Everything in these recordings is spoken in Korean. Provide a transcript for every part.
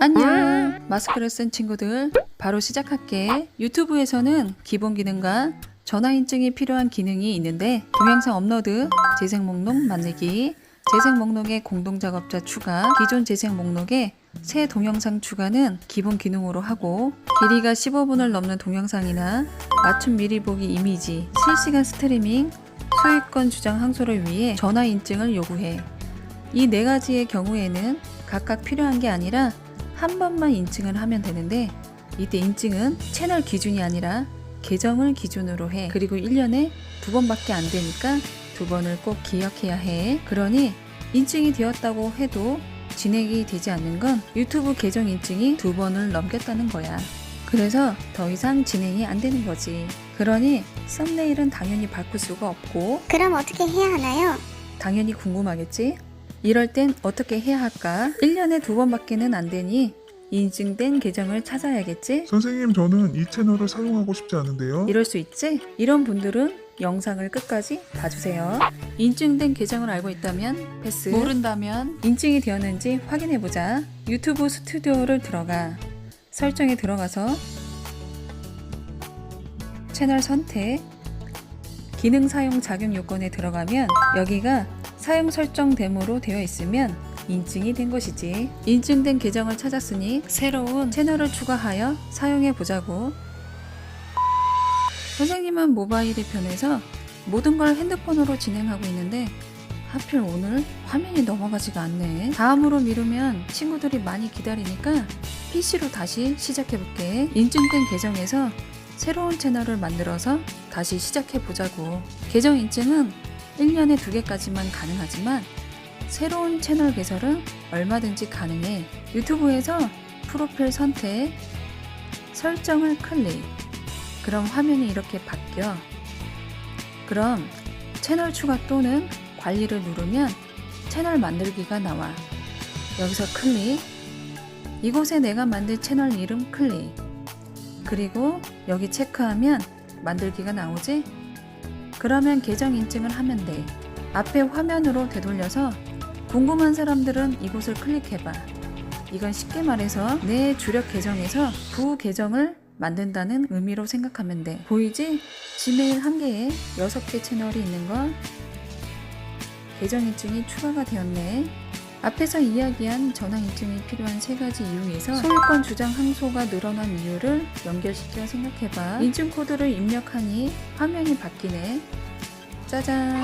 안녕. 마스크를 쓴 친구들 바로 시작할게. 유튜브에서는 기본 기능과 전화 인증이 필요한 기능이 있는데 동영상 업로드, 재생 목록 만들기, 재생 목록에 공동 작업자 추가, 기존 재생 목록에 새 동영상 추가는 기본 기능으로 하고 길이가 15분을 넘는 동영상이나 맞춤 미리 보기 이미지, 실시간 스트리밍, 소유권 주장 항소를 위해 전화 인증을 요구해. 이 네 가지의 경우에는 각각 필요한 게 아니라 한 번만 인증을 하면 되는데 이때 인증은 채널 기준이 아니라 계정을 기준으로 해. 그리고 1년에 두 번밖에 안 되니까 두 번을 꼭 기억해야 해. 그러니 인증이 되었다고 해도 진행이 되지 않는 건 유튜브 계정 인증이 두 번을 넘겼다는 거야. 그래서 더 이상 진행이 안 되는 거지. 그러니 썸네일은 당연히 바꿀 수가 없고 그럼 어떻게 해야 하나요? 당연히 궁금하겠지? 이럴 땐 어떻게 해야 할까? 1년에 두 번밖에는 안 되니 인증된 계정을 찾아야겠지? 선생님 저는 이 채널을 사용하고 싶지 않은데요. 이럴 수 있지? 이런 분들은 영상을 끝까지 봐주세요. 인증된 계정을 알고 있다면 패스, 모른다면 인증이 되었는지 확인해보자. 유튜브 스튜디오를 들어가 설정에 들어가서 채널 선택, 기능 사용 작용 요건에 들어가면 여기가 사용 설정 데모로 되어 있으면 인증이 된 것이지. 인증된 계정을 찾았으니 새로운 채널을 추가하여 사용해 보자고. 선생님은 모바일이 편해서 모든 걸 핸드폰으로 진행하고 있는데 하필 오늘 화면이 넘어가지가 않네. 다음으로 미루면 친구들이 많이 기다리니까 PC로 다시 시작해 볼게. 인증된 계정에서 새로운 채널을 만들어서 다시 시작해 보자고. 계정 인증은 1년에 두 개까지만 가능하지만 새로운 채널 개설은 얼마든지 가능해. 유튜브에서 프로필 선택, 설정을 클릭. 그럼 화면이 이렇게 바뀌어. 그럼 채널 추가 또는 관리를 누르면 채널 만들기가 나와. 여기서 클릭. 이곳에 내가 만든 채널 이름 클릭. 그리고 여기 체크하면 만들기가 나오지? 그러면 계정 인증을 하면 돼. 앞에 화면으로 되돌려서 궁금한 사람들은 이곳을 클릭해봐. 이건 쉽게 말해서 내 주력 계정에서 부 계정을 만든다는 의미로 생각하면 돼. 보이지? 지메일 한 개에 6개 채널이 있는 거. 계정 인증이 추가가 되었네. 앞에서 이야기한 전화 인증이 필요한 세 가지 이유에서 소유권 주장 항소가 늘어난 이유를 연결시켜 생각해봐. 인증 코드를 입력하니 화면이 바뀌네. 짜잔.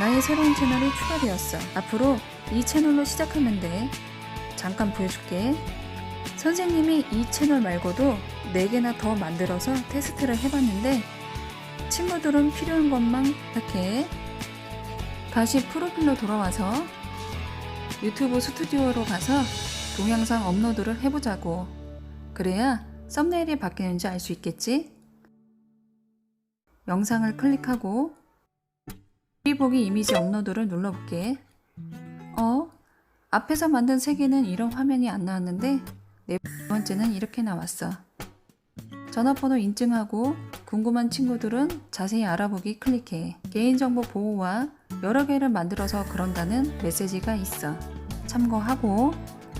나의 새로운 채널이 추가되었어. 앞으로 이 채널로 시작하면 돼. 잠깐 보여줄게. 선생님이 이 채널 말고도 4개나 더 만들어서 테스트를 해봤는데 친구들은 필요한 것만 부탁해. 다시 프로필로 돌아와서 유튜브 스튜디오로 가서 동영상 업로드를 해보자고. 그래야 썸네일이 바뀌는지 알 수 있겠지? 영상을 클릭하고 보기 이미지 업로드를 눌러볼게. 어? 앞에서 만든 세 개는 이런 화면이 안 나왔는데 네 번째는 이렇게 나왔어. 전화번호 인증하고 궁금한 친구들은 자세히 알아보기 클릭해. 개인정보 보호와 여러 개를 만들어서 그런다는 메시지가 있어. 참고하고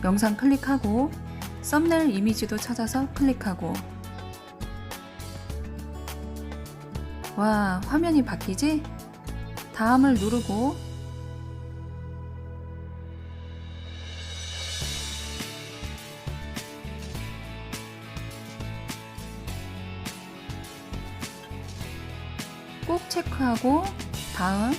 영상 클릭하고 썸네일 이미지도 찾아서 클릭하고 와 화면이 바뀌지? 다음을 누르고 꼭 체크하고 다음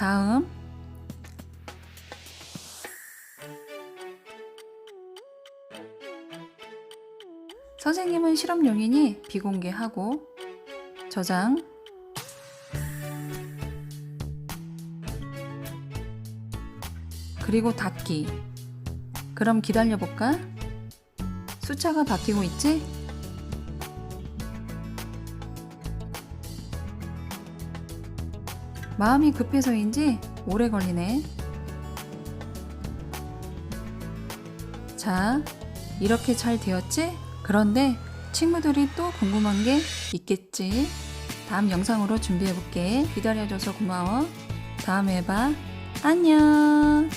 다음 선생님은 실험용이니 비공개하고 저장 그리고 닫기 그럼 기다려볼까? 숫자가 바뀌고 있지? 마음이 급해서인지 오래 걸리네. 자, 이렇게 잘 되었지? 그런데 친구들이 또 궁금한 게 있겠지? 다음 영상으로 준비해볼게. 기다려줘서 고마워. 다음에 봐. 안녕.